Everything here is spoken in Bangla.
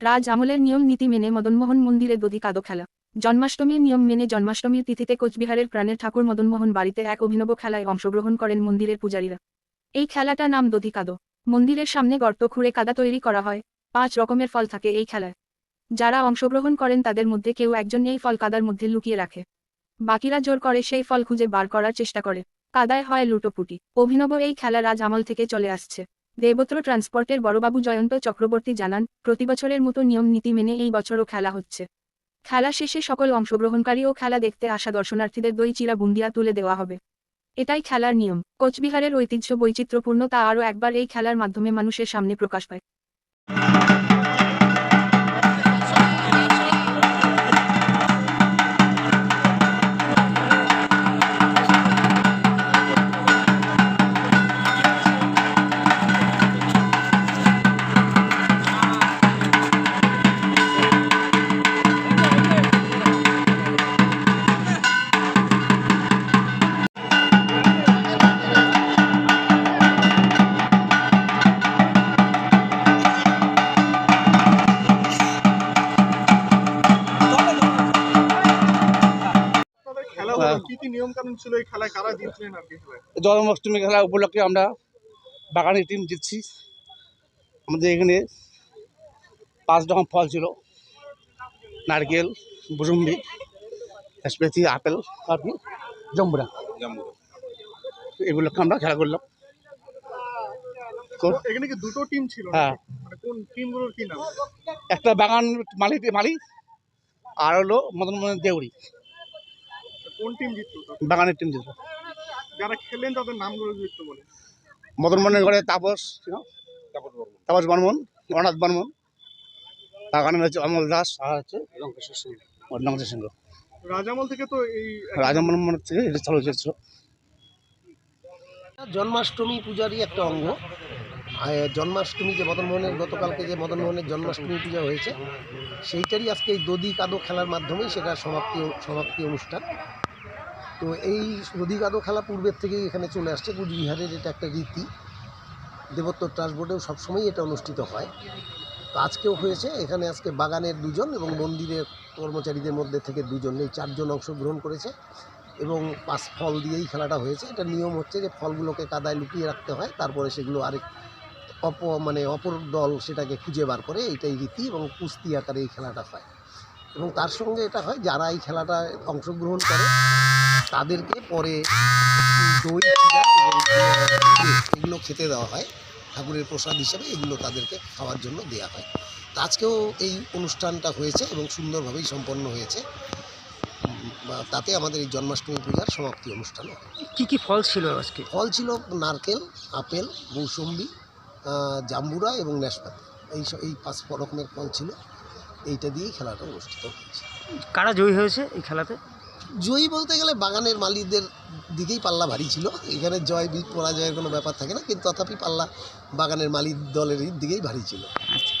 রাজ আমলের নিয়ম নীতি মেনে মদনমোহন মন্দিরে দধি কাদো খেলা। জন্মাষ্টমীর নিয়ম মেনে জন্মাষ্টমীর তিথিতে কোচবিহারের প্রাণের ঠাকুর মদনমোহন বাড়িতে এক অভিনব খেলায় অংশগ্রহণ করেন মন্দিরের পূজারীরা। এই খেলাটা নাম দধি কাদো। মন্দিরের সামনে গর্ত খুঁড়ে কাদা তৈরি করা হয়। পাঁচ রকমের ফল থাকে এই খেলায়। যারা অংশগ্রহণ করেন তাদের মধ্যে কেউ একজন এই ফল কাদার মধ্যে লুকিয়ে রাখে। বাকিরা জোর করে সেই ফল খুঁজে বার করার চেষ্টা করে। কাদায় হয় লুটোপুটি। অভিনব এই খেলা রাজ আমল থেকে চলে আসছে। দেবত্র ট্রান্সপোর্টের বড়বাবু জয়ন্ত চক্রবর্তী জানান প্রতিবছরের মতো নিয়ম নীতি মেনে এই বছরও খেলা হচ্ছে। খেলা শেষে সকল অংশগ্রহণকারী ও খেলা দেখতে আসা দর্শনার্থীদের দই চিরা বুন্দিয়া তুলে দেওয়া হবে। এটাই খেলার নিয়ম। কোচবিহারের ঐতিহ্য বৈচিত্র্যপূর্ণ তা আরও একবার এই খেলার মাধ্যমে মানুষের সামনে প্রকাশ পায়। জন্মাষ্টমী খেলা উপলক্ষে আমরা বাগানের টিম জিতছি। আমাদের এখানে পাঁচ রকম ফল ছিল। নারকেল বুসুম্বি নাশপাতি আপেল আর কি জম্বুরা। এগুলোকে আমরা খেলা করলাম। এখানে কি দুটো টিম ছিল হ্যাঁ। মানে কোন টিমগুলোর কি নাম? একটা বাগান মালি মালি আর হলো মদন মোহন দেউরি কোন টিম জিতলো বাগানের টিম জিতল। যারা খেলেন তাদের নামগুলো যদি বলে মদন মোহনের ঘরে তাপস তাপস বর্মন। অনাথ বর্মন। বাগানের হচ্ছে অমল দাস। আর হচ্ছে লঙ্কেশ্বর সিংহ রাজামল থেকে তো এই রাজা মনে থেকে এটা চালু হয়েছিল। জন্মাষ্টমী পূজারই একটা অঙ্গ। জন্মাষ্টমী যে মদনমোহনের গতকালকে যে মদনমোহনের জন্মাষ্টমী পূজা হয়েছে সেইটারই আজকে এই দধি কাদো খেলার মাধ্যমেই সেটা সমাপ্তি সমাপ্তি অনুষ্ঠান। তো এই দধি কাদো খেলা পূর্বের থেকেই এখানে চলে আসছে। কুচবিহারের এটা একটা রীতি। দেবত্ব বোর্ডেও সবসময়ই এটা অনুষ্ঠিত হয়। তো আজকেও হয়েছে। এখানে আজকে বাগানের দুজন এবং মন্দিরের কর্মচারীদের মধ্যে থেকে দুজন। এই চারজন অংশগ্রহণ করেছে এবং পাঁচ ফল দিয়েই খেলাটা হয়েছে। এটা নিয়ম হচ্ছে যে ফলগুলোকে কাদায় লুকিয়ে রাখতে হয়, তারপরে সেগুলো আরেক অপ মানে অপর দল সেটাকে খুঁজে বার করে। এইটাই রীতি এবং কুস্তি আকারে এই খেলাটা হয়। এবং তার সঙ্গে এটা হয় যারা এই খেলাটা অংশগ্রহণ করে তাদেরকে পরে দই এবং এগুলো খেতে দেওয়া হয়। ঠাকুরের প্রসাদ হিসেবে এগুলো তাদেরকে খাওয়ার জন্য দেওয়া হয়। তো আজকেও এই অনুষ্ঠানটা হয়েছে এবং সুন্দরভাবেই সম্পন্ন হয়েছে। তাতে আমাদের এই জন্মাষ্টমী পূজার সমাপ্তি অনুষ্ঠান হয়। কি কি ফল ছিল আজকে? ফল ছিল নারকেল আপেল মৌসম্বি জাম্বুরা এবং নাশপাতি। এই এই পাঁচ রকমের ফল ছিল। এইটা দিয়েই খেলাটা অনুষ্ঠিত হয়েছে। কারা জয়ী হয়েছে এই খেলাতে? জয়ী বলতে গেলে বাগানের মালিকদের দিকেই পাল্লা ভারী ছিল। এখানে জয় পরাজয়ের কোনো ব্যাপার থাকে না কিন্তু তথাপি পাল্লা বাগানের মালিক দলের দিকেই ভারী ছিল। আচ্ছা।